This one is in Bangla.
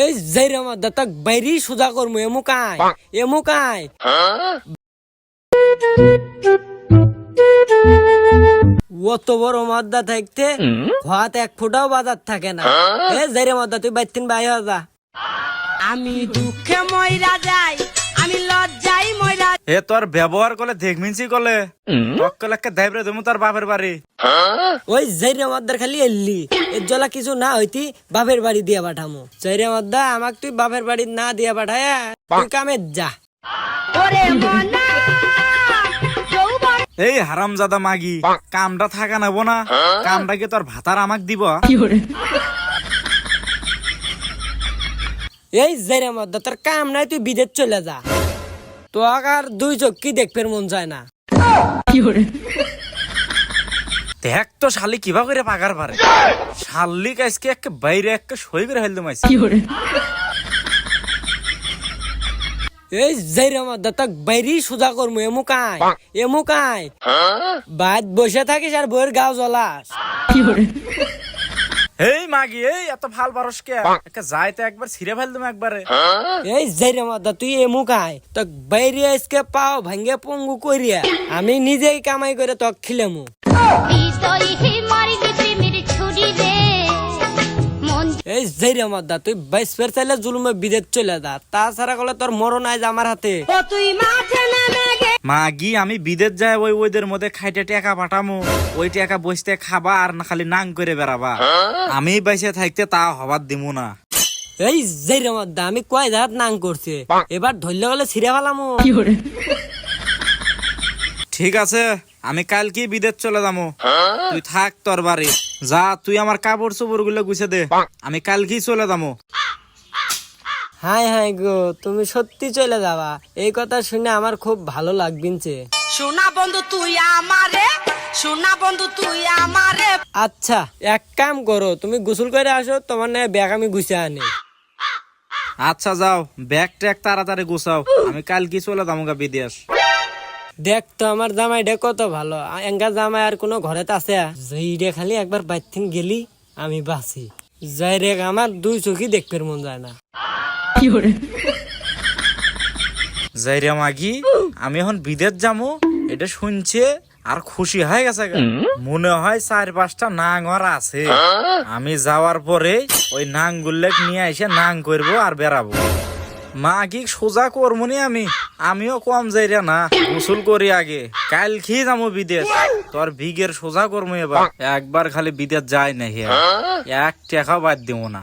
এই যাইরে আমার দাতাক বাইরি সোজা করমু এমুকাই এমুকাই অত বড় মাদ্দা থাকতে হাত এক ফুটাও বাজার থাকে না। এ যাইরে মাদ্দা তুই বাইতিন বাই যা। আমি দুঃখে ময়রা যাই আমি লজ্জাই ময়রা এ তোর ব্যবহার করলে দেখমিনছি করলে। টক্কলেকে দেবরে দেবো তোর বাপের বাড়ি। ওই জাইরে মদ্দার খালি এল্লি এর জলা কিছু না হইতি বাপের বাড়ি দিয়া পাঠামু। জাইরে মদ্দা আমাক তুই বাপের বাড়ি না দিয়া পাঠায় তুই কামে যা। মনা এই হারামজাদা মাগি কামটা থাকা নেব না। কামটা কি তোর ভাতার আমাক দিব? এই জাইরে মদ্দা তোর কাম নাই তুই বিদেশ চলে যা। তো আর দুই চোখ কি দেখফের মন যায় না। দেখ তো শালি কিবা করে পাকার পারে। শালিক আজকে একে বাইরে একে সই করে ফেলতে মাইছি। এই জাইরে মদ্দা তাক বাইরি সোজা করমু এমুকাই এমুকাই বাদ বসে থাকিস আর বইয়ের গাও জ্বলাস। এই মাগি এই এত ভালো বারস কে? একটা যাইতে একবার ছিঁড়ে তুমি একবারে। এই জাইরে মদ্দা তুই এমুকাই তোক বাইরে আজকে পাও ভাঙ্গে পঙ্গু করিয়া আমি নিজেই কামাই করে তক খিলেমু। মদ্দা তুই বাইশ ফের চাইলে জুলুমে বিদেশ চলে যা তাছাড়া কলে তোর মরণ আজ আমার হাতে। মাগি আমি বিদেশ যাই ওই ওইদের মধ্যে খাইতে টাকা পাঠামু ওই টাকা বসতে খাবা আর না খালি নাং করে বেড়াবা। আমি বাইসে থাকতে তা হবার দিমু না। এই জাইরে মদ্দা আমি কয় জাহাত নাং করছে এবার ধরলে গেলে ছিঁড়ে ফেলামু। ঠিক আছে আমি কালকে বিদেশ চলে যাব তুই থাক তোর বাড়ি। যা তুই আমার কাপড় চোপড়গুলো গুছে দে। আমি কালকেই চলে যাব। হাই হাই গো তুমি সত্যি চলে যাবা। এই কথা শুনে আমার খুব ভালো লাগবিনছে। সোনা বন্ধু তুই আমারে সোনা বন্ধু তুই আমারে। আচ্ছা এক কাম করো তুমি গোসল করে আসো তোমার না ব্যাগ আমি গুছিয়ে আনি। আচ্ছা যাও ব্যাগ ট্যাগ তাড়াতাড়ি গুছাও। আমি কালকে চলে যাব গা বিদেশ। দেখ তো আমার জামাইটা কত ভালো। এঙ্গা জামাই আর কোনো ঘরে আছে? যেইরে খালি একবার বাইথিন গেলি আমি বাঁচি। যাই রে আমার দুই চোখই দেখতে মন যায় না। যাইরে মাগি আমি এখন বিদেশ যাব এটা শুনছে আর খুশি হয়ে গেছে মনে হয় চার পাঁচটা নাং আর আছে। আমি যাওয়ার পরে ওই নাং গুল্লেক নিয়ে এসে নাং করব আর বেড়াবো। মা কি সোজা করমুনি আমি। আমিও কম যাই রে না গোসল করি আগে। কাল খেয়ে যাব বিদেশ। তোর ভিগের সোজা করব এবার। একবার খালি বিদেশ যায় না হ্যাঁ। এক টাকা বাদ দিব না।